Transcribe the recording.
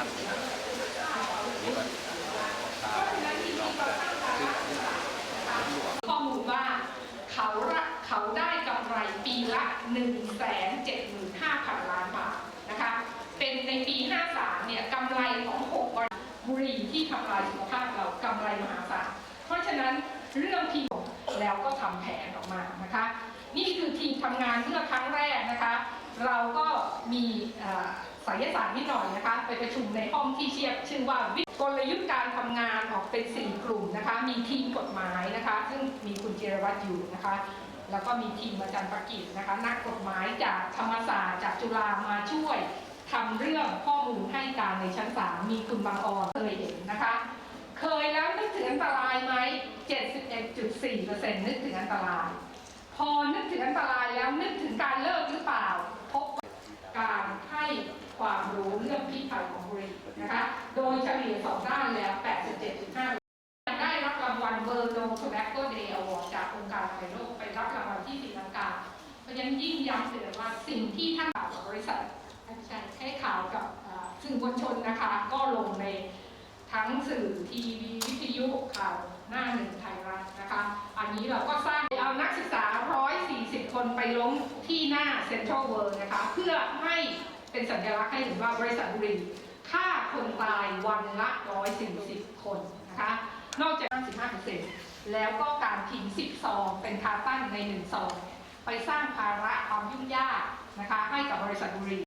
ต้องนมานี่ก็ตามลองกันซึ่งข้อมูลว่าเขาละเขาได้กำไรปีละ 1 7 5 0 0 0 ล้านบาทนะคะ เป็นในปี 53 เนี่ยกำไรของ6บริษัทบุหรี่ที่ทำลายสุขภาพเรากำไรมหาศาล เพราะฉะนั้นเรื่องทีมแล้วก็ทำแผนออกมานะคะ นี่คือทีมทำงานเมื่อครั้งแรกนะคะ เราก็มี เอ่อไสยศาสตร์นิดหน่อยนะคะไปประชุมในห้องที่เชียบชื่อว่าวิกลยุทธ์การทำงานออกเป็น4กลุ่มนะคะ มีทีมกฎหมายนะคะ ซึ่งมีคุณเจรวัตรอยู่นะคะ แล้วก็มีทีมอาจารย์ประกิตนะคะ นักกฎหมายจากธรรมศาสตร์จากจุฬามาช่วยทำเรื่องข้อมูลให้การในชั้นศาลมีคุณบางออนเคยเห็นนะคะ เคยแล้วนึกถึงอันตรายไหม 71.4%นึกถึงอันตราย พอนึกถึงอันตรายแล้วนึกถึงการเลิกหรือเปล่า พบการให้ความรู้ เรื่องพิษภัยของบุหรี่นะคะ โดยเฉลี่ยสองด้านแล้ว 87.5 ได้รับรางวัลเบอร์โนโทแบคโกเดย์อวอร์ดจากองค์การอนามัยโลกไปรับรางวัลที่ศรีลังกา เพราะฉะนั้นยิ่งย้ำเลยว่าสิ่งที่ท่านข่าวกับบริษัทให้ข่าวกับสื่อมวลชนนะคะ ก็ลงในทั้งสื่อทีวีวิทยุข่าวหน้าหนึ่งไทยรัฐนะคะ อันนี้เราก็สร้างเอานักศึกษา 140 คนไปล้มที่หน้าเซ็นทรัลเวิลด์นะคะ เพื่อให้ เป็นสัญลักษณ์ให้เห็นว่าบริษัทบุหรี่ฆ่าคนตายวันละ 140 คนนะคะ นอกจาก55%แล้วก็การทิ้ง10ซองเป็นคาร์ตันใน1ซองไปสร้างภาระความยุ่งยากนะคะให้กับบริษัทบุหรี